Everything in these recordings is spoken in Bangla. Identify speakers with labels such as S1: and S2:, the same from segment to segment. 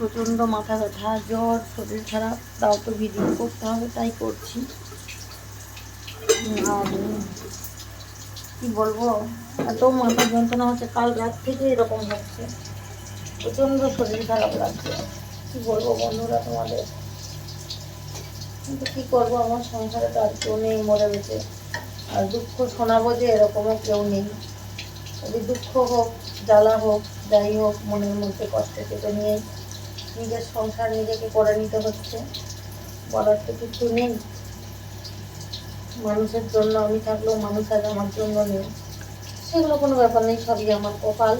S1: প্রচণ্ড মাথা ব্যথা, জ্বর, শরীর খারাপ, তাও তো ভিডিও করতে হবে, তাই করছি। আর কি বলব, এত মাথা যন্ত্রণা হচ্ছে, কাল রাত থেকে এরকম হচ্ছে। প্রচণ্ড শরীর খারাপ লাগছে। কি বলব বন্ধুরা তোমাদের? কিন্তু কি করব, আমার সংসারে তো আর কেউ নেই মরে গেছে। আর দুঃখ শোনাবো যে এরকমও কেউ নেই। যদি দুঃখ হোক, জ্বালা হোক, যাই হোক, মনের মধ্যে কষ্ট কেটে নিয়ে নিজের সংসার নিজেকে করে নিতে হচ্ছে। বলার তো কিছু নেই। মানুষের জন্য আমি থাকলেও মানুষ আজ আমার জন্য নেই। সেগুলো কোনো ব্যাপার নেই, সবই আমার কপাল।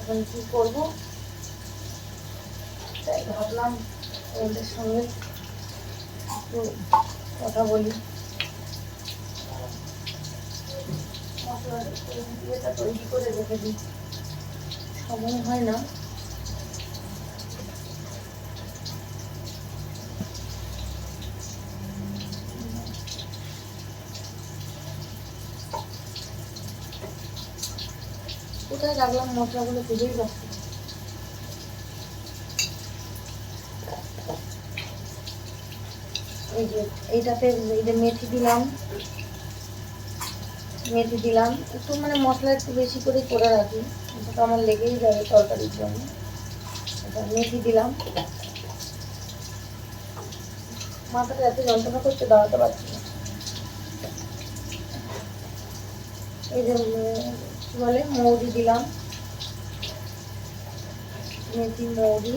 S1: এখন কি করব? তাই ভাবলাম ওদের সঙ্গে একটু কথা বলি। মশলাটা তৈরি করে রেখে দিই। সময় হয় না। কোথায় রাখলাম মশলাগুলো খুঁজেই পাচ্ছি এই যে, এইটাতে এই যে মেথি দিলাম। মেথি দিলাম। একটু মানে মশলা একটু বেশি করে করে রাখি। এটা তো আমার লেগেই যাবে তরকারির জন্য। এটা মেথি দিলাম। মাথাটা এত যন্ত্রণা করছে, দাঁড়াতে পারছি না। এই যে বলে মৌরি দিলাম। মেথি, মৌরি।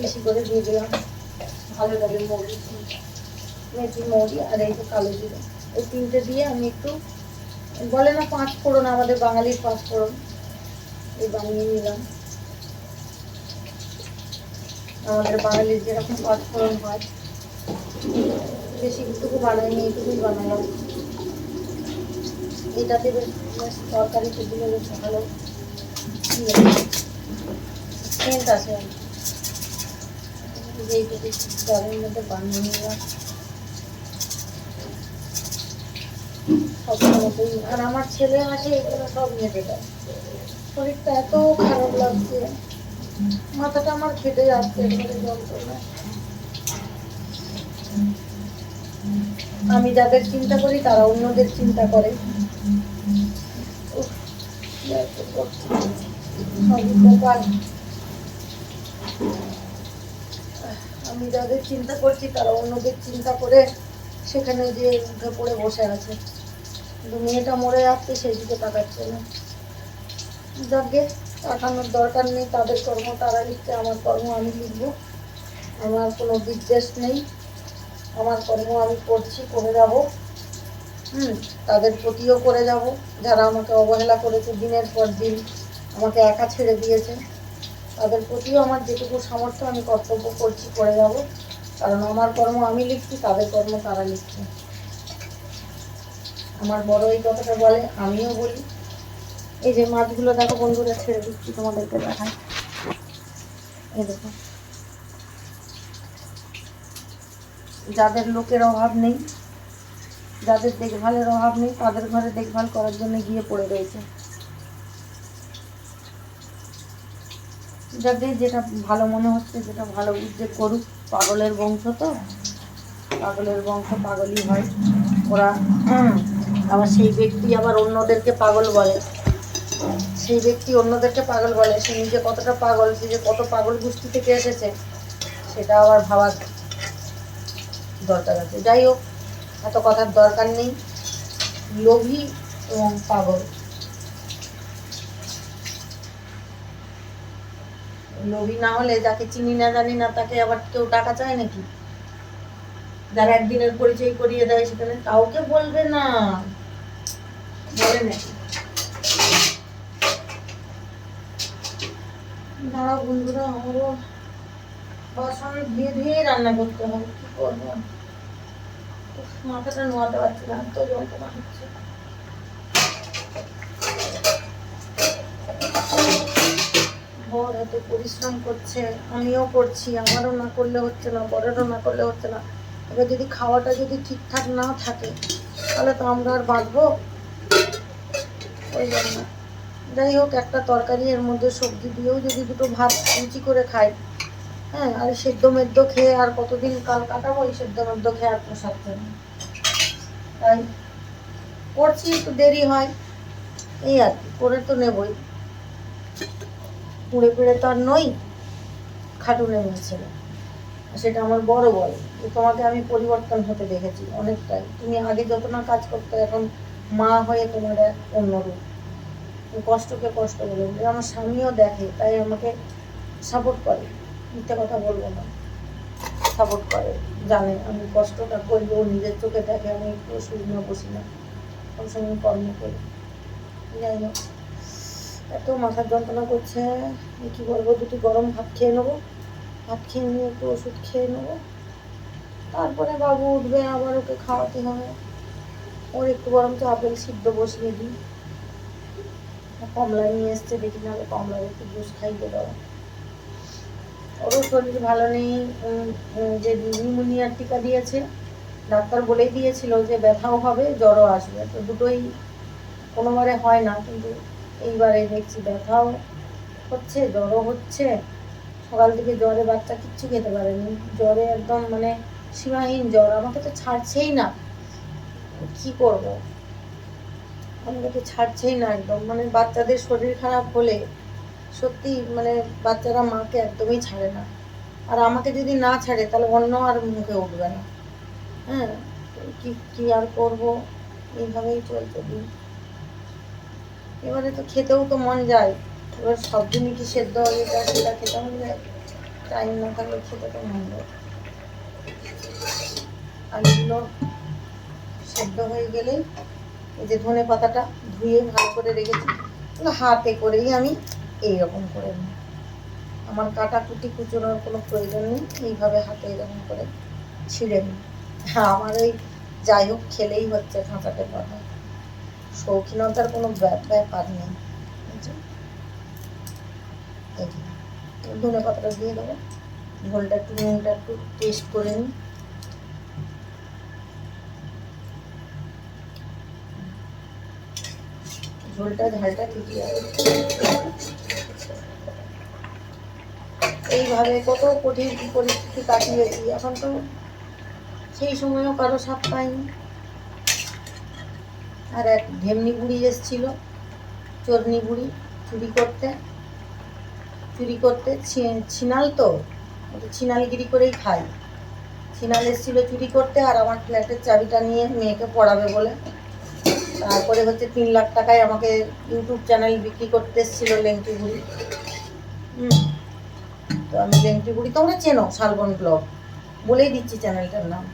S1: বেশি করে দিয়ে দিলাম। ভালো লাগে মৌরি মেথি, মৌরি আর এই যে কালো জিরে। এই তিনটে দিয়ে আমি একটু বলে না পাঁচ ফোড়ন, আমাদের বাঙালির পাঁচ ফোড়ন। এই বানিয়ে নিলাম। আমাদের বাঙালির যেরকম পাঁচ ফোড়ন হয়। বেশি টুকু বানাইনি এইটুকুই বানালাম। বেশ ভালো। আছে। আর আমার ছেলে আসে এগুলো সব মেটে দেয়। শরীরটা এত খারাপ লাগছে। মাথাটা আমার ফেটে যাচ্ছে আমি যাদের চিন্তা করি, তারা অন্যদের চিন্তা করে উফ, কি আর করব? সবই কপাল। আমি যাদের চিন্তা করছি, তারা অন্যদের চিন্তা করে সেখানে যে উঠে পড়ে বসে আছে। কিন্তু মেয়েটা মরে যাচ্ছে, সেই দিকে তাকাচ্ছে না। যাকে তাকানোর দরকার নেই, তাদের কর্ম তারা লিখছে, আমার কর্ম আমি লিখব। আমার কোনো বিদ্বেষ নেই। আমার কর্ম আমি করছি, করে যাব হুম, তাদের প্রতিও করে যাব। যারা আমাকে অবহেলা করেছে দিনের পর দিন, আমাকে একা ছেড়ে দিয়েছে, তাদের প্রতিও আমার যেটুকু সামর্থ্য আমি কর্তব্য করছি করে যাব। কারণ আমার কর্ম আমি লিখছি, তাদের কর্ম তারা লিখছে। আমার বড় এই কথাটা বলে, আমিও বলি। এই যে মাছগুলো দেখো বন্ধুরা, ছেড়ে দিচ্ছি তোমাদেরকে দেখাই। এই দেখো। যাদের লোকের অভাব নেই যাদের দেখভালের অভাব নেই, তাদের ঘরে দেখভাল করার জন্য গিয়ে পড়ে রয়েছে। যাদের যেটা ভালো মনে হচ্ছে, যেটা ভালো বুঝতে করুক, পাগলের বংশ তো? পাগলের বংশ পাগলই হয়। ওরা আবার সেই ব্যক্তি আবার অন্যদেরকে পাগল বলে। সেই ব্যক্তি অন্যদেরকে পাগল বলে, সে নিজে কতটা পাগল, সে যে কত পাগল গোষ্ঠী থেকে এসেছে, সেটা আবার ভাবার দরকার আছে। যাই হোক এত কথার দরকার নেই। লোভী এবং পাগল। লোভী না হলে যাকে চিনি না জানি না, তাকে আবার কেউ টাকা চায় নাকি? যারা একদিনের পরিচয় করিয়ে দেয় সেখানে, কাউকে বলবে না। বলে নাকি দাঁড়াও বন্ধুরা, আমারও বাসন ধুয়ে ধুয়ে রান্না করতে হবে, কি করব? মাথাটা নোয়াতে পারছি না এত যন্ত্রণা হচ্ছে। বর এত পরিশ্রম করছে, আমিও করছি, আমারও না করলে হচ্ছে না, বরেরও না করলে হচ্ছে না। এবার যদি খাওয়াটা যদি ঠিকঠাক না থাকে, তাহলে তো আমরা আর বাঁচবো? ওই জন্য। যাই হোক, একটা তরকারি এর মধ্যে সবজি দিয়েও যদি দুটো ভাত রুচি করে খাই হ্যাঁ আর সেদ্ধ মেদ্ধ খেয়ে আর কতদিন কাল কাটাবো এই সেদ্ধ মেদ্ধ খেয়ে আর না। তাই করছি, একটু দেরি হয়। এই আর কি, করে তো নেবই। পুড়ে পুড়ে তো আর নই, খাটুনে মেয়ে সেটা আমার বড় বলে তোমাকে আমি পরিবর্তন হতে দেখেছি অনেকটাই। তুমি আগে যত না কাজ করতে, এখন মা হয়ে তোমার এক অন্যরূপ কষ্টকে কষ্ট বলে। আমার স্বামীও দেখে, তাই আমাকে সাপোর্ট করে। মিথ্যে কথা বলব না। সাপোর্ট করে। জানে আমি কষ্টটা করি, ও নিজের চোখে দেখে, আমি একটু শুই না। বসি না সবসময় কর্ম করি। যাই হোক, এত মাথার যন্ত্রণা করছে কি বলব, দুটি গরম ভাত খেয়ে নেব। ভাত খেয়ে নিয়ে একটু ওষুধ খেয়ে নেব। তারপরে বাবু উঠবে, আবার ওকে খাওয়াতে হবে। ওর একটু গরম তো আপেল সিদ্ধ বসিয়ে দিই। কমলা নিয়ে এসছে, দেখি না কমলার একটু জুস খাইয়ে দেবো। ওরও শরীর ভালো নেই যে নিউমোনিয়ার টিকা দিয়েছে, ডাক্তার বলেই দিয়েছিল যে ব্যথাও হবে, জ্বরও আসবে। তো দুটোই কোনোবারে হয় না, কিন্তু এইবারে দেখছি ব্যথাও হচ্ছে, জ্বরও হচ্ছে। সকাল থেকে জ্বরে বাচ্চা কিচ্ছু খেতে পারেনি। জ্বরে একদম মানে সীমাহীন জ্বর, আমাকে তো ছাড়ছেই না। কি করব? আমাকে তো ছাড়ছেই না একদম। মানে বাচ্চাদের শরীর খারাপ হলে সত্যি মানে বাচ্চারা মাকে একদমই ছাড়ে না। আর আমাকে যদি না ছাড়ে, তাহলে অন্য আর মুখে উঠবে না। হ্যাঁ কি কি আর করব? এইভাবেই চলছে দিন। এবারে তো খেতেও তো মন যায়। এবার সব দিনই কি সেদ্ধ এটা সেটা খেতে মন যায় টাইম না থাকলে খেতে তো মন যায়। আলুগুলো সেদ্ধ হয়ে গেলেই এই যে ধনে পাতাটা ধুয়ে ভালো করে রেখেছি। হাতে করেই আমি এইরকম করে নিই। আমার কাটা কুটি কুচোনোর কোনো প্রয়োজন নেই, এইভাবে হাতে এরকম করে ছিঁড়ে নিই। হ্যাঁ আমার ওই যাই হোক খেলেই হচ্ছে খাঁচাতে পাতা শৌখিনতার কোনো ব্যাপ- ব্যাপার নেই। ধনে পাতাটা দিয়ে দেবো। ঝোলটা একটু নুনটা একটু টেস্ট করে নিই। ঝোলটা ঝালটা ঠিকই আছে। এইভাবে কত কঠিন পরিস্থিতি কাটিয়েছি। এখন তো সেই সময়ও কারও সাপ পাইনি। আর এক ঢেমনি বুড়ি এসেছিল, চোরনি বুড়ি চুরি করতে। চুরি করতে ছিনাল তো ছিনালগিরি করেই খাই। ছিনাল এসেছিল চুরি করতে আর আমার ফ্ল্যাটের চাবিটা নিয়ে মেয়েকে পড়াবে বলে। তারপরে হচ্ছে তিন লাখ টাকায় আমাকে ইউটিউব চ্যানেল বিক্রি করতে এসেছিল লেংটি হুম। তো আমি লেংটি বুড়ি তোমরা চেনো শালবন ব্লগ। বলেই দিচ্ছি চ্যানেলটার নাম।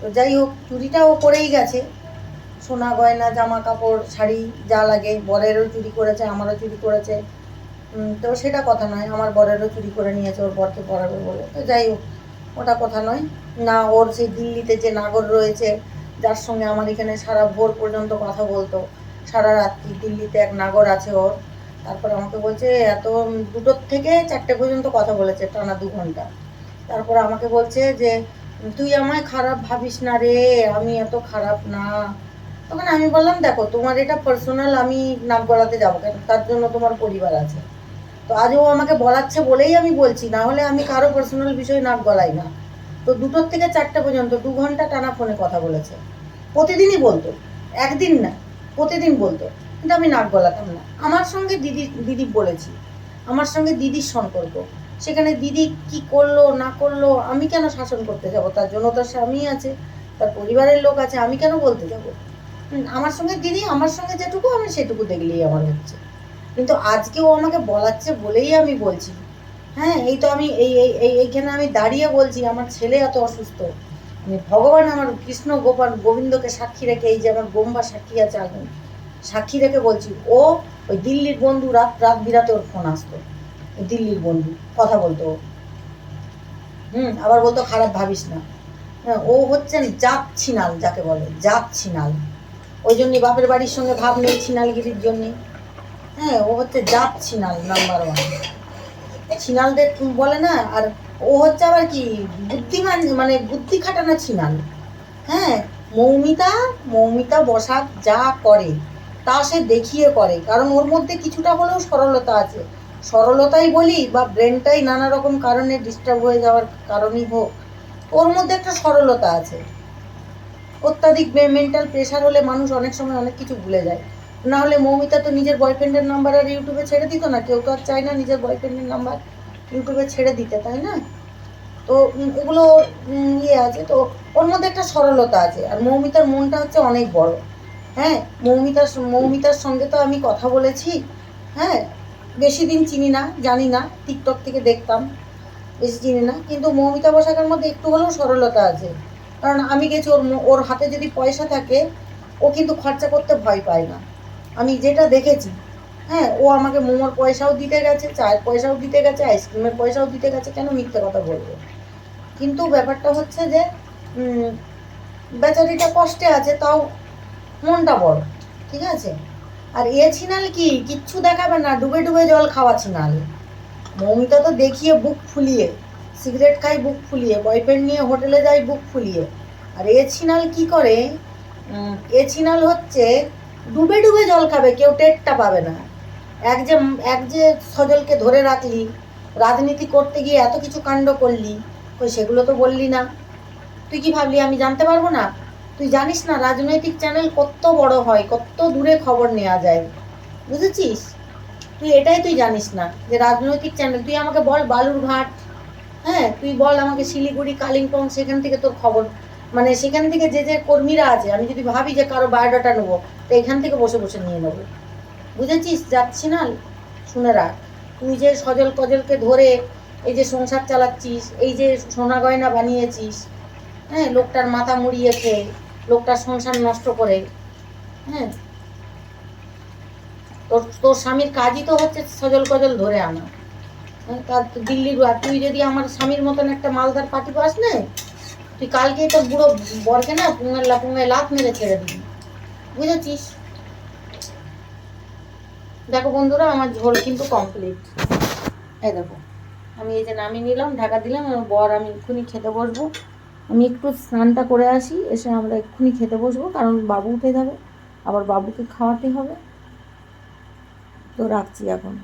S1: তো যাই হোক চুরিটা ও করেই গেছে। সোনা গয়না, জামা কাপড়, শাড়ি যা লাগে, বরেরও চুরি করেছে, আমারও চুরি করেছে। তো সেটা কথা নয়, আমার বরেরও চুরি করে নিয়েছে, ওর বরকে পড়াবে বলে। তো যাই হোক, ওটা কথা নয়। না, ওর সেই দিল্লিতে যে নাগর রয়েছে যার সঙ্গে আমার এখানে সারা ভোর পর্যন্ত কথা বলতো। সারা রাত্রি দিল্লিতে এক নাগর আছে ওর। তারপর আমাকে বলছে, এত দুটোর থেকে চারটে পর্যন্ত কথা বলেছে টানা দু ঘণ্টা। তারপর আমাকে বলছে যে, তুই আমায় খারাপ ভাবিস না রে, আমি এত খারাপ না। তখন আমি বললাম, দেখো, তোমার এটা পার্সোনাল আমি নাক গলাতে যাব কেন? তার জন্য তোমার পরিবার আছে। তো আজ ও আমাকে বলাচ্ছে বলেই আমি বলছি, না হলে আমি কারও পার্সোনাল বিষয়ে নাক গলাই না। তো দুটোর থেকে চারটে পর্যন্ত, দু ঘণ্টা টানা ফোনে কথা বলেছে। প্রতিদিনই বলতো, একদিন না, প্রতিদিন বলতো। কিন্তু আমি নাক গলাতাম না। আমার সঙ্গে দিদি দিদি বলেছি, আমার সঙ্গে দিদির সম্পর্ক। সেখানে দিদি কি করল, না করল, আমি কেন শাসন করতে যাব? তার জন্য তার স্বামী আছে, তার পরিবারের লোক আছে, আমি কেন বলতে যাব? আমার সঙ্গে দিদি, আমার সঙ্গে যেটুকু, আমি সেটুকু দেখলেই আমার হচ্ছে। কিন্তু আজকে ও আমাকে বলাচ্ছে বলেই আমি বলছি। হ্যাঁ এই তো আমি এই এই, এই- এইখানে আমি দাঁড়িয়ে বলছি, আমার ছেলে এত অসুস্থ। ভগবান আমার কৃষ্ণ গোপাল গোবিন্দকে সাক্ষী রেখে, এই যে আমার বোম্বা সাক্ষী আছে আগুন, সাক্ষী রেখে বলছি, ও, ওই দিল্লির বন্ধু রাত রাত বিরাতে ওর ফোন আসতো। দিল্লির বন্ধু, কথা বলতো। হুম, আবার বলতো, খারাপ ভাবিস না। হ্যাঁ ও হচ্ছেন জাত ছিনাল যাকে বলে, জাত ছিনাল। ওই জন্যই বাপের বাড়ির সঙ্গে ভাব নেই ছিনালগিরির জন্যে। হ্যাঁ ও হচ্ছে জাত ছিনাল নাম্বার ওয়ান ছিনালদের বলে না, আর ও হচ্ছে আবার কি, বুদ্ধিমান মানে বুদ্ধি খাটানো ছিনাল। হ্যাঁ মৌমিতা মৌমিতা বসাক যা করে, তা সে দেখিয়ে করে, কারণ ওর মধ্যে কিছুটা হলেও সরলতা আছে। সরলতাই বলি বা ব্রেনটাই নানা রকম কারণে ডিস্টার্ব হয়ে যাওয়ার কারণই হোক, ওর মধ্যে একটা সরলতা আছে। অত্যাধিক মেন্টাল প্রেশার হলে মানুষ অনেক সময় অনেক কিছু ভুলে যায়। না হলে মৌমিতা তো নিজের বয়ফ্রেন্ডের নাম্বার আর ইউটিউবে ছেড়ে দিত না। কেউ তো আর চায় না নিজের বয়ফ্রেন্ডের নাম্বার ইউটিউবে ছেড়ে দিতে, তাই না? তো এগুলো ইয়ে আছে। তো ওর মধ্যে একটা সরলতা আছে। আর মৌমিতার মনটা হচ্ছে অনেক বড়। হ্যাঁ মৌমিতার মৌমিতার সঙ্গে তো আমি কথা বলেছি। হ্যাঁ বেশি দিন চিনি না, জানি না টিকটক থেকে দেখতাম, বেশি চিনি না। কিন্তু মৌমিতা বসাকের মধ্যে একটু হলেও সরলতা আছে। কারণ আমি গেছি ওর ওর হাতে যদি পয়সা থাকে, ও কিন্তু খরচা করতে ভয় পায় না। আমি যেটা দেখেছি হ্যাঁ ও আমাকে মোমোর পয়সাও দিতে গেছে, চায়ের পয়সাও দিতে গেছে, আইসক্রিমের পয়সাও দিতে গেছে, কেন মিথ্যে কথা বলব? কিন্তু ব্যাপারটা হচ্ছে যে বেচারিটা কষ্টে আছে, তাও মনটা বড়, ঠিক আছে? আর এ ছিনাল কি? কিচ্ছু দেখাবে না, ডুবে ডুবে জল খাওয়া ছিনাল। মৌমিতা তো দেখিয়ে বুক ফুলিয়ে, সিগারেট খাই বুক ফুলিয়ে বয়ফ্রেন্ড নিয়ে হোটেলে যায় বুক ফুলিয়ে। আর এ ছিনাল কি করে? এ ছিনাল হচ্ছে ডুবে ডুবে জল খাবে, কেউ টেরটা পাবে না। এক যে এক যে সজলকে ধরে রাখলি, রাজনীতি করতে গিয়ে এত কিছু কাণ্ড করলি ওই সেগুলো তো বললি না। তুই কি ভাবলি, আমি জানতে পারব না? তুই জানিস না, রাজনৈতিক চ্যানেল কত বড় হয়, কত দূরে খবর নেওয়া যায়। বুঝেছিস? তুই এটাই তুই জানিস না, যে রাজনৈতিক চ্যানেল, তুই আমাকে বল বালুরঘাট হ্যাঁ তুই বল আমাকে শিলিগুড়ি, কালিম্পং, সেখান থেকে তোর খবর মানে সেখান থেকে যে যে কর্মীরা আছে আমি যদি ভাবি যে কারও বায়োডাটা নেব তো এখান থেকে বসে বসে নিয়ে নেব। বুঝেছিস? যাচ্ছি না শুনে রাখ। তুই যে সজল কজলকে ধরে এই যে সংসার চালাচ্ছিস এই যে সোনা গয়না বানিয়েছিস হ্যাঁ লোকটার মাথা মুড়িয়ে খেয়ে লোকটার সংসার নষ্ট করে হ্যাঁ। তোর তোর স্বামীর কাজই তো হচ্ছে সজল কজল ধরে আনা। হ্যাঁ, তার দিল্লির তুই যদি আমার স্বামীর মতন একটা মালদার পার্টি পাস না তুই কালকেই তোর বুড়ো বরকে না পুঙ্গের লা পুঙ্গায় লাত মেরে ছেড়ে দিবি। বুঝেছিস? দেখো বন্ধুরা, আমার ঝোল কিন্তু কমপ্লিট এই দেখো, আমি এই যে নামিয়ে নিলাম, ঢাকা দিলাম, আমার বর আমি এক্ষুনি খেতে বসবো। আমি একটু স্নানটা করে আসি, এসে আমরা এক্ষুনি খেতে বসবো, কারণ বাবু উঠে যাবে, আবার বাবুকে খাওয়াতে হবে। তো রাখছি এখন।